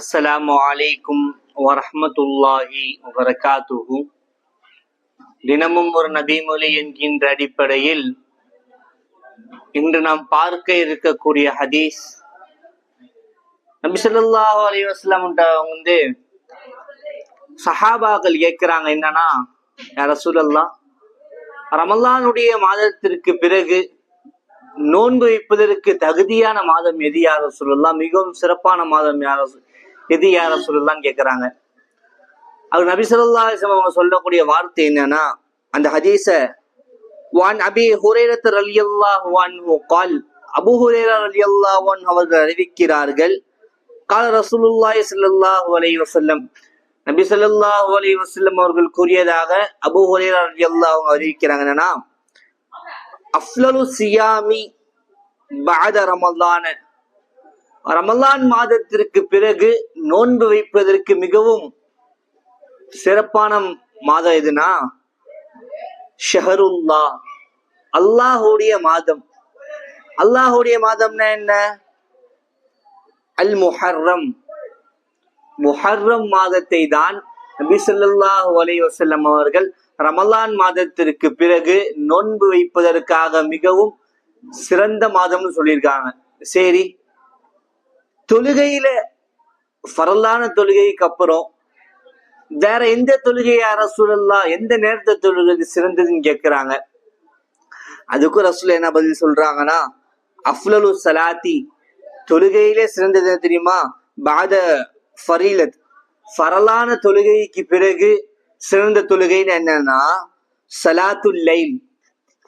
அஸ்ஸலாமு அலைக்கும் வரஹ்மத்துல்லாஹி வபரகாத்துஹு தினமும் ஒரு நபிமொழி என்கின்ற அடிப்படையில் இன்று நாம் பார்க்க இருக்கக்கூடிய ஹதீஸ். நபி ஸல்லல்லாஹு அலைஹி வந்து சஹாபாக்கள் கேட்கிறாங்க என்னன்னா யார சூழல்லாம் ரமல்லானுடைய மாதத்திற்கு பிறகு நோன்பு வைப்பதற்கு தகுதியான மாதம் எது யார சொல்லலாம் மிகவும் சிறப்பான மாதம் யார எது யார சொல்லலாம் கேட்குறாங்க அவர் நபி சொல்லாசம் அவங்க சொல்லக்கூடிய வார்த்தை என்னன்னா அந்த ஹதீச வான் அபி ஹுரேரத் அலி அல்லாஹ் கால் அபு ஹுரேரா அலி அல்லாஹ் அவர்கள் அறிவிக்கிறார்கள் கால ரசூலுல்லாய் சல்லாஹூ அலை வசல்லம் நபி சொல்லாஹூ அலி வசல்லம் அவர்கள் கூறியதாக அபு ஹுரேரா அலி அல்லாஹ் அறிவிக்கிறாங்க. என்னன்னா அஃப்லலு சியாமி பாத ரமல்லான ரமலான் மாதத்திற்கு பிறகு நோன்பு வைப்பதற்கு மிகவும் சிறப்பான மாதம் எதுனா? ஷஹருல்லா. அல்லாஹுடைய மாதம். அல்லாஹுடைய மாதம்னா என்ன? அல் முஹர்ரம் முஹர்ரம் மாதத்தை தான் நபி சொல்லாஹு அலைஹி வசல்லம் அவர்கள் ரமலான் மாதத்திற்கு பிறகு நோன்பு வைப்பதற்காக மிகவும் சிறந்த மாதம்னு சொல்லியிருக்காங்க. சரி தொழுகையில ஃபரலான தொழுகைக்கு அப்புறம் வேற எந்த தொழுகையை ரசூலல்லா எந்த நேரத்தை தொழுகை சிறந்ததுன்னு கேட்கிறாங்க அதுக்கும் ரசூல் என்ன பதில் சொல்றாங்கன்னா அஃலலு சலாத்தி தொழுகையிலே சிறந்தது என்ன தெரியுமா? பாத ஃபரீலத். ஃபரலான தொழுகைக்கு பிறகு சிறந்த தொழுகைன்னு என்னன்னா சலாத்து லைல்.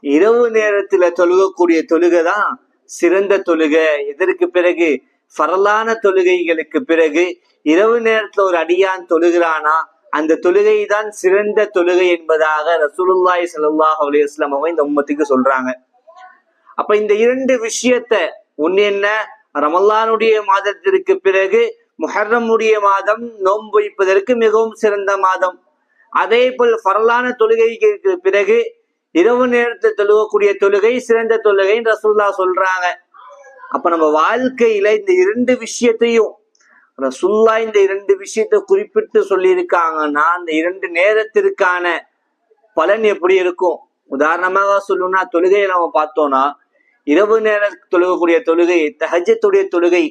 இரவு நேரத்துல தொழுகக்கூடிய தொழுகை தான் சிறந்த தொழுகை. எதற்கு பிறகு? பரலான தொழுகைகளுக்கு பிறகு இரவு நேரத்துல ஒரு அடியான் தொழுகிறானா? அந்த தொழுகை தான் சிறந்த தொழுகை என்பதாக ரசூலுல்லாய் ஸல்லல்லாஹு அலைஹி வஸல்லம் அவங்க இந்த உம்மத்துக்கு சொல்றாங்க. அப்ப இந்த இரண்டு விஷயத்த ஒன்னு என்ன? ரமல்லானுடைய மாதத்திற்கு பிறகு முஹர்ரமுடைய மாதம் நோன்பு வைப்பதற்கு மிகவும் சிறந்த மாதம். அதே போல் பரலான தொழுகைக்கு பிறகு இரவு நேரத்தை தொழுகக்கூடிய தொழுகை சிறந்த தொழுகைன்னு ரசூல்லா சொல்றாங்க. அப்ப நம்ம வாழ்க்கையில இந்த இரண்டு விஷயத்தையும் ரசுல்லா இந்த இரண்டு விஷயத்தை குறிப்பிட்டு சொல்லியிருக்காங்கன்னா அந்த இரண்டு நேரத்திற்கான பலன் எப்படி இருக்கும்? உதாரணமாக சொல்லணும்னா தொழுகையை நம்ம பார்த்தோம்னா இரவு நேர தொழுகக்கூடிய தொழுகை தஹஜத்துடைய தொழுகை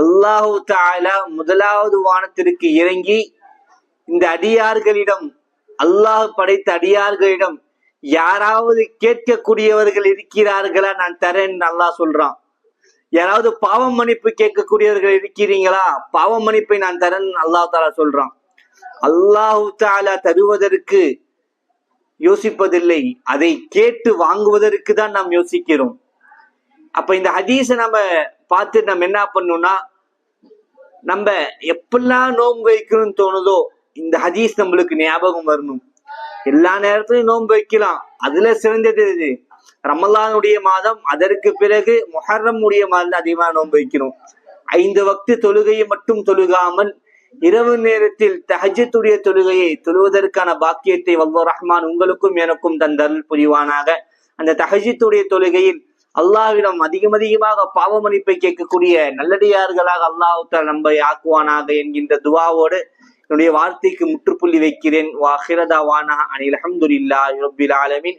அல்லாஹு தாலா முதலாவது வானத்திற்கு இறங்கி இந்த அடியார்களிடம் அல்லாஹ் படைத்த அடியார்களிடம் யாராவது கேட்கக்கூடியவர்கள் இருக்கிறார்களா நான் தரேன் அல்லாஹ் சொல்றான். யாராவது பாவம் மன்னிப்பு கேட்கக்கூடியவர்கள் இருக்கிறீங்களா? பாவ மன்னிப்பை நான் தரேன் அல்லாஹ் தாலா சொல்றான். அல்லாஹு தாலா தருவதற்கு யோசிப்பதில்லை. அதை கேட்டு வாங்குவதற்கு தான் நாம் யோசிக்கிறோம். அப்ப இந்த ஹதீஸை நம்ம பார்த்து நம்ம என்ன பண்ணோம்னா நம்ம எப்பெல்லாம் நோன்பு வைக்கணும்னு தோணுதோ இந்த ஹதீஸ் நம்மளுக்கு ஞாபகம் வரணும். எல்லா நேரத்திலையும் நோன்பு வைக்கலாம். அதுல சிறந்தது இது ரமலானுடைய மாதம் அதற்கு பிறகு முஹர்ரம் உடைய மாதம் அதிகமாக நோன்பு வைக்கணும் ஐந்து வக்து தொழுகையை மட்டும் தொழுகாமல் இரவு நேரத்தில் தஹஜத்துடைய தொழுகையை தொழுவதற்கான பாக்கியத்தை வல்லோ ரஹ்மான் உங்களுக்கும் எனக்கும் தந்தல் புரிவானாக. அந்த தஹஜத்துடைய தொழுகையில் அல்லாவிடம் அதிகம் அதிகமாக பாவ மன்னிப்பை கேட்கக்கூடிய நல்லடியார்களாக அல்லாஹால நம்ப ஆக்குவானாக என்கின்ற துவாவோடு என்னுடைய வார்த்தைக்கு முற்றுப்புள்ளி வைக்கிறேன். வாஹிரதா வானா அனில் அஹமதுல்லா ரபில் ஆலமின்.